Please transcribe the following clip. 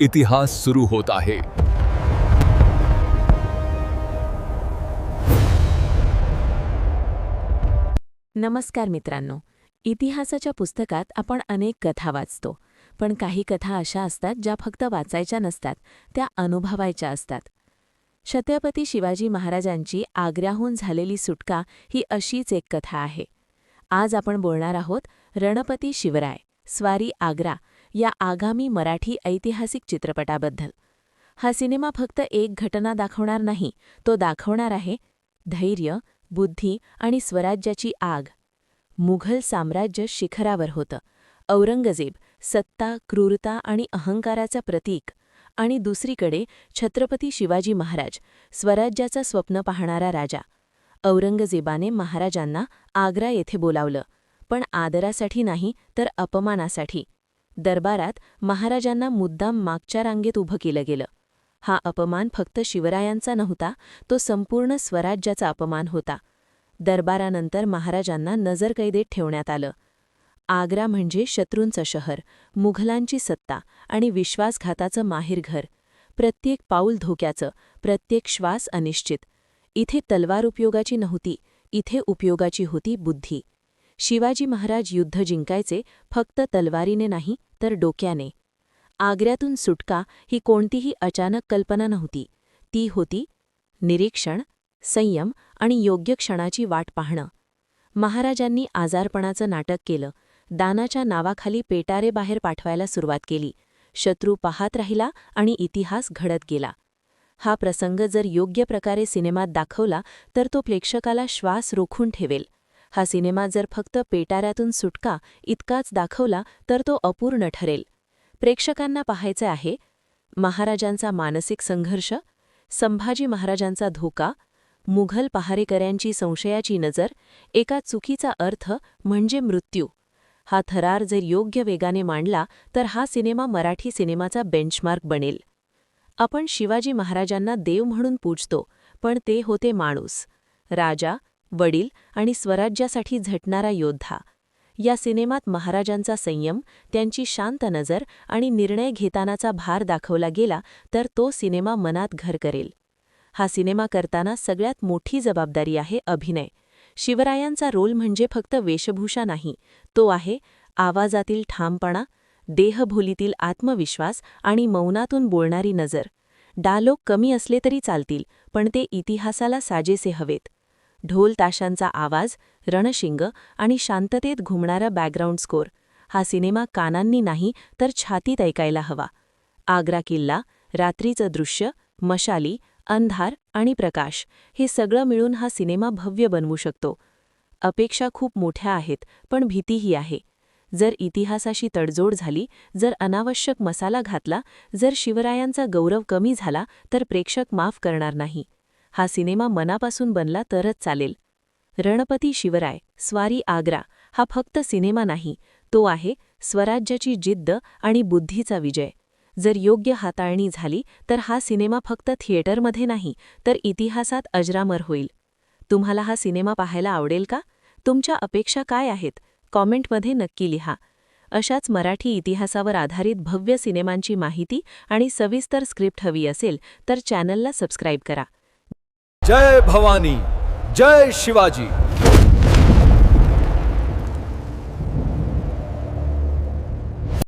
इतिहास सुरू होत आहे. नमस्कार मित्रांनो. इतिहासाच्या पुस्तकात आपण अनेक कथा वाचतो पण काही कथा अशा असतात ज्या फक्त वाचायच्या नसतात त्या अनुभवायच्या असतात. छत्रपती शिवाजी महाराजांची आग्र्याहून झालेली सुटका ही अशीच एक कथा आहे. आज आपण बोलणार आहोत रणपती शिवराय स्वारी आग्रा या आगामी मराठी ऐतिहासिक चित्रपटाबद्दल. हा सिनेमा फक्त एक घटना दाखवणार नाही तो दाखवणार आहे धैर्य बुद्धी आणि स्वराज्याची आग. मुघल साम्राज्य शिखरावर होतं. औरंगजेब सत्ता क्रूरता आणि अहंकाराचा प्रतीक आणि दुसरीकडे छत्रपती शिवाजी महाराज स्वराज्याचं स्वप्न पाहणारा राजा. औरंगजेबाने महाराजांना आग्रा येथे बोलावलं पण आदरासाठी नाही तर अपमानासाठी. दरबारात महाराजांना मुद्दाम मागच्या रांगेत उभं केलं गेलं. हा अपमान फक्त शिवरायांचा नव्हता तो संपूर्ण स्वराज्याचा अपमान होता. दरबारानंतर महाराजांना नजरकैदेत ठेवण्यात आलं. आग्रा म्हणजे शत्रूंचं शहर मुघलांची सत्ता आणि विश्वासघाताचं माहेरघर प्रत्येक पाऊल धोक्याचं प्रत्येक श्वास अनिश्चित. इथे तलवार उपयोगाची नव्हती इथे उपयोगाची होती बुद्धी. शिवाजी महाराज युद्ध जिंकायचे फक्त तलवारीने नाही तर डोक्याने. आग्र्यातून सुटका ही कोणतीही अचानक कल्पना नव्हती. ती होती निरीक्षण संयम आणि योग्य क्षणाची वाट पाहणं. महाराजांनी आजारपणाचं नाटक केलं. दानाच्या नावाखाली पेटारे बाहेर पाठवायला सुरुवात केली. शत्रू पाहत राहिला आणि इतिहास घडत गेला. हा प्रसंग जर योग्य प्रकारे सिनेमात दाखवला तर तो प्रेक्षकाला श्वास रोखून ठेवेल. हा सिनेमा जर फक्त पेटाऱ्यातून सुटका इतकाच दाखवला तर तो अपूर्ण ठरेल. प्रेक्षकांना पाहायचे आहे महाराजांचा मानसिक संघर्ष संभाजी महाराजांचा धोका मुघल पहारेकऱ्यांची संशयाची नजर एका चुकीचा अर्थ म्हणजे मृत्यू. हा थरार जर योग्य वेगाने मांडला तर हा सिनेमा मराठी सिनेमाचा बेंचमार्क बनेल. आपण शिवाजी महाराजांना देव म्हणून पूजतो पण ते होते माणूस. राजा वडील आणि स्वराज्यासाठी झटणारा योद्धा. या सिनेमात महाराजांचा संयम त्यांची शांत नजर आणि निर्णय घेतानाचा भार दाखवला गेला तर तो सिनेमा मनात घर करेल. हा सिनेमा करताना सगळ्यात मोठी जबाबदारी आहे अभिनय. शिवरायांचा रोल म्हणजे फक्त वेशभूषा नाही तो आहे आवाजातील ठामपणा देहभोलीतील आत्मविश्वास आणि मौनातून बोलणारी नजर. डालोग कमी असले तरी चालतील पण ते इतिहासाला साजेसे हवेत. ढोल ताशांचा आवाज रणशिंग आणि शांततेत घुमणारा बॅकग्राऊंड स्कोर हा सिनेमा कानांनी नाही तर छातीत ऐकायला हवा. आग्रा किल्ला रात्रीचं दृश्य मशाली अंधार आणि प्रकाश हे सगळं मिळून हा सिनेमा भव्य बनवू शकतो. अपेक्षा खूप मोठ्या आहेत पण भीतीही आहे. जर इतिहासाशी तडजोड झाली जर अनावश्यक मसाला घातला जर शिवरायांचा गौरव कमी झाला तर प्रेक्षक माफ करणार नाही. हा सिनेमा मनापासून बनला तरच चालेल. रणपती शिवराय स्वारी आग्रा हा फक्त सिनेमा नाही तो आहे स्वराज्याची जिद्द आणि बुद्धीचा विजय. जर योग्य हाताळणी झाली तर हा सिनेमा फक्त थिएटरमध्ये नाही तर इतिहासात अजरामर होईल. तुम्हाला हा सिनेमा पाहायला आवडेल का? तुमच्या अपेक्षा काय आहेत? कॉमेंटमध्ये नक्की लिहा. अशाच मराठी इतिहासावर आधारित भव्य सिनेमांची माहिती आणि सविस्तर स्क्रिप्ट हवी असेल तर चॅनलला सबस्क्राईब करा. जय भवानी जय शिवाजी।